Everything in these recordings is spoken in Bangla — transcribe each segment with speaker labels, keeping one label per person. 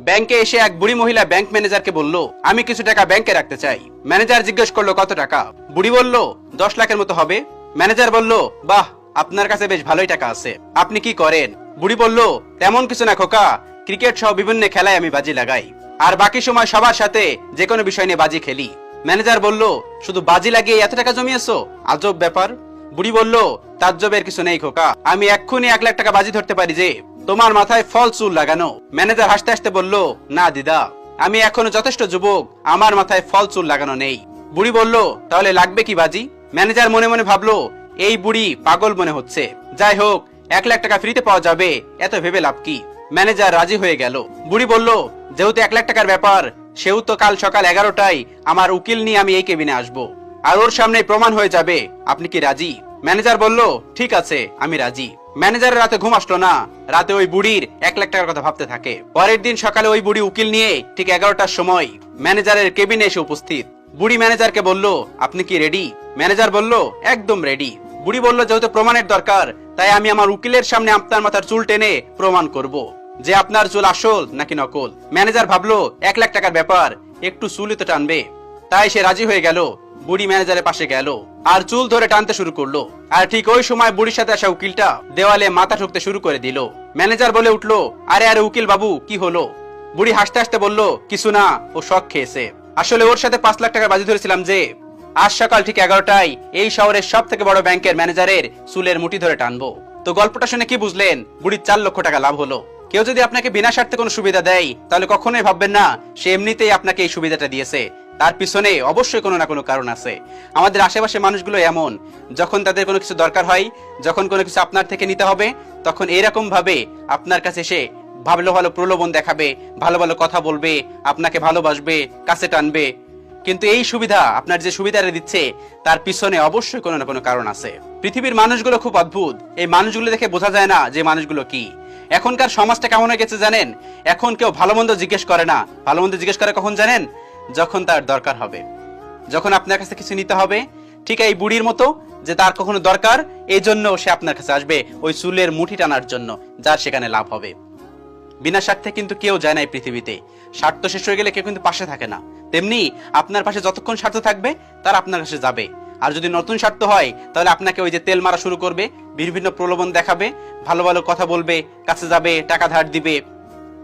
Speaker 1: ব্যাংকে এসে এক বুড়ি মহিলা ব্যাংক ম্যানেজারকে বলল, আমি কিছু টাকা ব্যাংকে রাখতে চাই। ম্যানেজার জিজ্ঞেস করল, কত টাকা? বুড়ি বলল, দশ লাখের মতো হবে। ম্যানেজার বলল, বাহ, আপনার কাছে বেশ ভালোই টাকা আছে। আপনি কি করেন? বুড়ি বলল, তেমন কিছু না খোকা, ক্রিকেট সহ বিভিন্ন খেলায় আমি বাজি লাগাই। আর বাকি সময় সবার সাথে যে কোনো বিষয় নিয়ে বাজি খেলি। ম্যানেজার বলল, শুধু বাজি লাগিয়ে এত টাকা জমিয়েছো? আজব ব্যাপার। বুড়ি বলল, তাজ্জবের কিছু নেই খোকা। আমি এক্ষুনি এক লাখ টাকা বাজি ধরতে পারি যে তোমার মাথায় ফল চুল লাগানো। ম্যানেজার হাসতে হাসতে বলল, না দিদা, আমি এখনও যথেষ্ট যুবক, আমার মাথায় ফল চুল লাগানো নেই। বুড়ি বলল, তাহলে লাগবে কি বাজি? ম্যানেজার মনে মনে ভাবলো, এই বুড়ি পাগল মনে হচ্ছে। যাই হোক, এক লাখ টাকা ফ্রিতে পাওয়া যাবে, এত ভেবে লাভ কি? ম্যানেজার রাজি হয়ে গেল। বুড়ি বলল, যেহেতু এক লাখ টাকার ব্যাপার সেও তো কাল সকাল এগারোটায় আমার উকিল নিয়ে আমি এই কেবিনে আসব। আর ওর সামনে প্রমাণ হয়ে যাবে, আপনি কি রাজি? ম্যানেজার বলল, ঠিক আছে, আমি রাজি। ম্যানেজারের রাতে ঘুম আসলো না। রাতে ওই বুড়ির এক লাখ টাকার কথা ভাবতে থাকে। পরের দিন সকালে ওই বুড়ি উকিল নিয়ে ঠিক এগারোটার সময় ম্যানেজারের কেবিনে এসে উপস্থিত। বুড়ি ম্যানেজারকে বলল, আপনি কি রেডি ম্যানেজার বলল, একদম রেডি বুড়ি বলল, যেহেতু প্রমাণের দরকার, তাই আমি আমার উকিলের সামনে আপনার মাথার চুল টেনে প্রমাণ করব। যে আপনার চুল আসল নাকি নকল? ম্যানেজার ভাবলো, এক লাখ টাকার ব্যাপার, একটু চুলই তো টানবে। তাই সে রাজি হয়ে গেল। বুড়ি ম্যানেজারের পাশে গেল আর চুল ধরে টানতে শুরু করল। আর ঠিক ওই সময় বুড়ির সাথে আসা উকিলটা দেওয়ালে মাথা ঠুকতে শুরু করে দিল। ম্যানেজার বলে উঠল, আরে আরে, উকিল বাবু, কি হলো? বুড়ি হাসতে হাসতে বলল, কিছু না, ও শখ খেয়েছে। আসলে ওর সাথে পাঁচ লাখ টাকার বাজি ধরেছিলাম যে, আজ সকাল ঠিক এগারোটায় এই শহরের সব থেকে বড় ব্যাংকের ম্যানেজারের চুলের মুঠি ধরে টানবো। তো গল্পটা শুনে কি বুঝলেন? বুড়ির চার লক্ষ টাকা লাভ হলো। কেউ যদি আপনাকে বিনা স্বার্থে কোনো সুবিধা দেয়, তাহলে কখনোই ভাববেন না, সে এমনিতেই আপনাকে এই সুবিধাটা দিয়েছে। তার পিছনে অবশ্যই কোনো না কোনো কারণ আছে। আমাদের আশেপাশে মানুষগুলো এমন। যখন তাদের কোনো কিছু দরকার হয়, যখন কোনো কিছু আপনার থেকে নিতে হবে, তখন এরকম ভাবে আপনার কাছে এসে ভালো ভালো প্রলোভন দেখাবে, ভালো ভালো কথা বলবে, আপনাকে ভালোবাসবে, কাছে টানবে। কিন্তু এই সুবিধা আপনার যে সুবিধাটা দিচ্ছে, তার পিছনে অবশ্যই কোনো না কোনো কারণ আছে। পৃথিবীর মানুষগুলো খুব অদ্ভুত। এই মানুষগুলো দেখে বোঝা যায় না যে মানুষগুলো কি। এখনকার সমাজটা কেমন হয়ে গেছে জানেন? এখন কেউ ভালো মন্দ জিজ্ঞেস করে না। ভালো মন্দ জিজ্ঞেস করে কখন জানেন? যখন তার দরকার হবে। যখন আপনার কাছে কিছু নিতে হবে, ঠিক এই বুড়ির মতো যে তার কখনো দরকার, এই জন্য সে আপনার কাছে আসবে ওই চুলের মুঠি টানার জন্য, যার সেখানে লাভ হবে। বিনা স্বার্থে কিন্তু কেউ যায় না এই পৃথিবীতে। স্বার্থ শেষ হয়ে গেলে কেউ কিন্তু পাশে থাকে না। তেমনি আপনার পাশে যতক্ষণ স্বার্থ থাকবে, তার আপনার কাছে যাবে। আর যদি নতুন স্বার্থ হয়, তাহলে আপনাকে ওই যে তেল মারা শুরু করবে বিভিন্ন প্রলোভন দেখাবে, ভালো ভালো কথা বলবে, কাছে যাবে, টাকা ধার দিবে।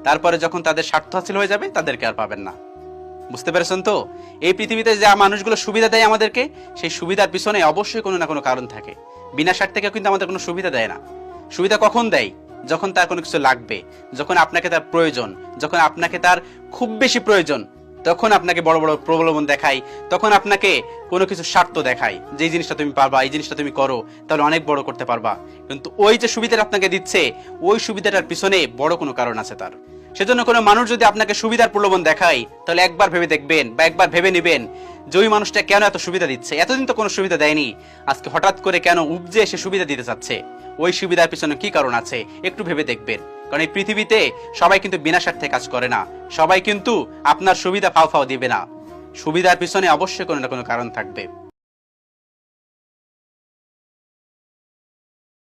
Speaker 1: তারপরে যখন তাদের স্বার্থ হাসিল হয়ে যাবে, তাদেরকে আর পাবেন না। বুঝতে পেরেছেন তো? এই পৃথিবীতে যা মানুষগুলো সুবিধা দেয় আমাদেরকে, সেই সুবিধার পিছনে অবশ্যই কোনো না কোনো কারণ থাকে। বিনা স্বার্থে কেউ কিন্তু আমাদের কোনো সুবিধা দেয় না। সুবিধা কখন দেয়? যখন তার কোনো কিছু লাগবে, যখন আপনাকে তার প্রয়োজন, যখন আপনাকে তার খুব বেশি প্রয়োজন, তখন আপনাকে বড় বড় প্রলোভন দেখায়, তখন আপনাকে কোনো কিছু স্বার্থ দেখায়, যে জিনিসটা তুমি পারবা, এই জিনিসটা তুমি করো, তাহলে অনেক বড় করতে পারবা। কিন্তু ওই যে সুবিধাটা আপনাকে দিচ্ছে, ওই সুবিধাটার পিছনে বড় কোনো কারণ আছে তার। সেজন্য কোনো মানুষ যদি আপনাকে সুবিধার প্রলোভন দেখায়, তাহলে একবার ভেবে দেখবেন বা একবার ভেবে নেবেন যে ওই মানুষটা কেন এত সুবিধা দিচ্ছে। এতদিন তো কোনো সুবিধা দেয়নি। আজকে হঠাৎ করে কেন উপজে এসে সুবিধা দিতে চাচ্ছে? ওই সুবিধার পিছনে কি কারণ আছে? একটু ভেবে দেখবেন। কারণ এই পৃথিবীতে সবাই কিন্তু বিনা স্বার্থে কাজ করে না। সবাই কিন্তু আপনার সুবিধা ফাও ফাও দিবে না। সুবিধার পিছনে অবশ্যই কোনো না কোনো কারণ থাকবে।